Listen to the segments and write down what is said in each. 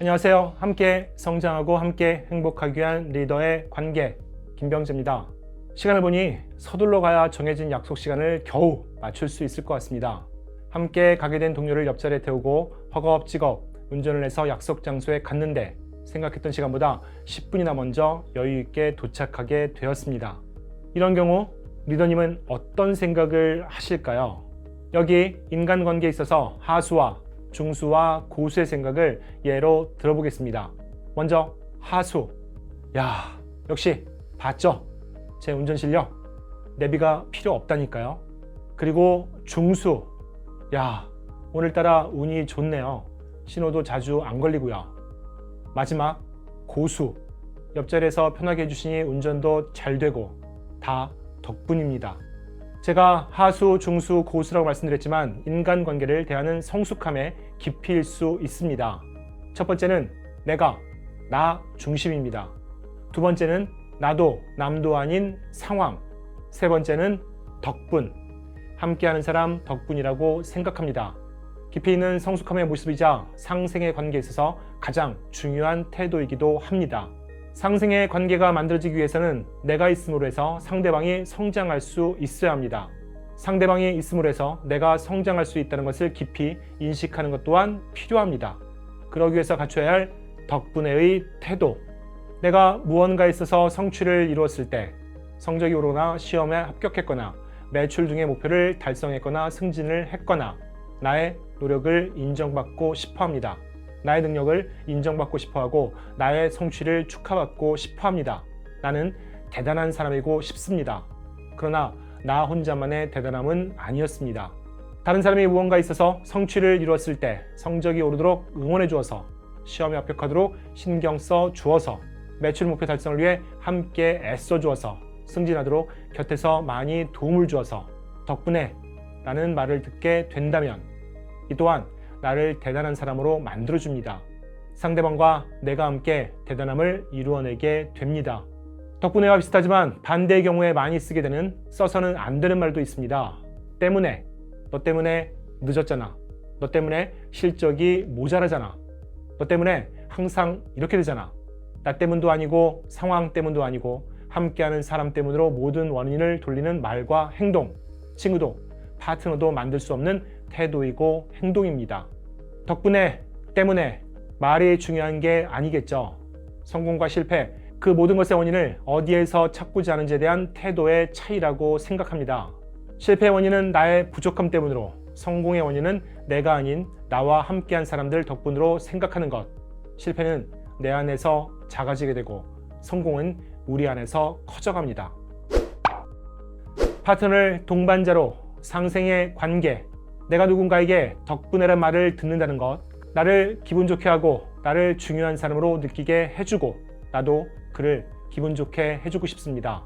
안녕하세요. 함께 성장하고 함께 행복하기 위한 리더의 관계 김병재입니다. 시간을 보니 서둘러 가야 정해진 약속 시간을 겨우 맞출 수 있을 것 같습니다. 함께 가게 된 동료를 옆자리에 태우고 허겁지겁 운전을 해서 약속 장소에 갔는데 생각했던 시간보다 10분이나 먼저 여유 있게 도착하게 되었습니다. 이런 경우 리더님은 어떤 생각을 하실까요? 여기 인간관계에 있어서 하수와 중수와 고수의 생각을 예로 들어보겠습니다. 먼저 하수. 야, 역시 봤죠? 제 운전 실력. 내비가 필요 없다니까요. 그리고 중수. 야, 오늘따라 운이 좋네요. 신호도 자주 안 걸리고요. 마지막 고수. 옆자리에서 편하게 해주시니 운전도 잘 되고 다 덕분입니다. 제가 하수, 중수, 고수라고 말씀드렸지만 인간관계를 대하는 성숙함의 깊이일 수 있습니다. 첫 번째는 내가, 나 중심입니다. 두 번째는 나도, 남도 아닌 상황. 세 번째는 덕분. 함께하는 사람 덕분이라고 생각합니다. 깊이 있는 성숙함의 모습이자 상생의 관계에 있어서 가장 중요한 태도이기도 합니다. 상생의 관계가 만들어지기 위해서는 내가 있음으로 해서 상대방이 성장할 수 있어야 합니다. 상대방이 있음으로 해서 내가 성장할 수 있다는 것을 깊이 인식하는 것 또한 필요합니다. 그러기 위해서 갖춰야 할 덕분에의 태도. 내가 무언가에 있어서 성취를 이루었을 때 성적이 오르거나 시험에 합격했거나 매출 등의 목표를 달성했거나 승진을 했거나 나의 노력을 인정받고 싶어 합니다. 나의 능력을 인정받고 싶어 하고 나의 성취를 축하받고 싶어 합니다. 나는 대단한 사람이고 싶습니다. 그러나 나 혼자만의 대단함은 아니었습니다. 다른 사람이 무언가 있어서 성취를 이루었을 때 성적이 오르도록 응원해 주어서 시험에 합격하도록 신경 써 주어서 매출 목표 달성을 위해 함께 애써 주어서 승진하도록 곁에서 많이 도움을 주어서 덕분에 라는 말을 듣게 된다면 이 또한 나를 대단한 사람으로 만들어줍니다. 상대방과 내가 함께 대단함을 이루어내게 됩니다. 덕분에와 비슷하지만 반대의 경우에 많이 쓰게 되는 써서는 안 되는 말도 있습니다. 때문에, 너 때문에 늦었잖아. 너 때문에 실적이 모자라잖아. 너 때문에 항상 이렇게 되잖아. 나 때문도 아니고 상황 때문도 아니고 함께하는 사람 때문으로 모든 원인을 돌리는 말과 행동, 친구도 파트너도 만들 수 없는 태도이고 행동입니다. 덕분에, 때문에 말이 중요한 게 아니겠죠. 성공과 실패, 그 모든 것의 원인을 어디에서 찾고자 하는지에 대한 태도의 차이라고 생각합니다. 실패의 원인은 나의 부족함 때문으로, 성공의 원인은 내가 아닌 나와 함께한 사람들 덕분으로 생각하는 것. 실패는 내 안에서 작아지게 되고, 성공은 우리 안에서 커져갑니다. 파트너를 동반자로 상생의 관계, 내가 누군가에게 덕분에란 말을 듣는다는 것, 나를 기분 좋게 하고 나를 중요한 사람으로 느끼게 해주고 나도 그를 기분 좋게 해주고 싶습니다.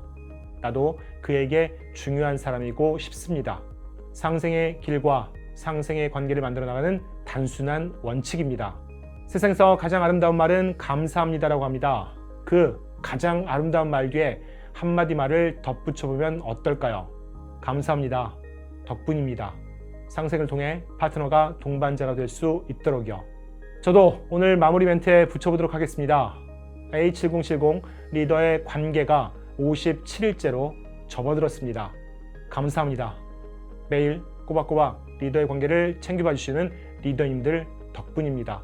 나도 그에게 중요한 사람이고 싶습니다. 상생의 길과 상생의 관계를 만들어 나가는 단순한 원칙입니다. 세상에서 가장 아름다운 말은 감사합니다라고 합니다. 그 가장 아름다운 말 뒤에 한마디 말을 덧붙여 보면 어떨까요? 감사합니다. 덕분입니다. 상생을 통해 파트너가 동반자가 될 수 있도록요. 저도 오늘 마무리 멘트에 붙여보도록 하겠습니다. A7070 리더의 관계가 57일째로 접어들었습니다. 감사합니다. 매일 꼬박꼬박 리더의 관계를 챙겨봐 주시는 리더님들 덕분입니다.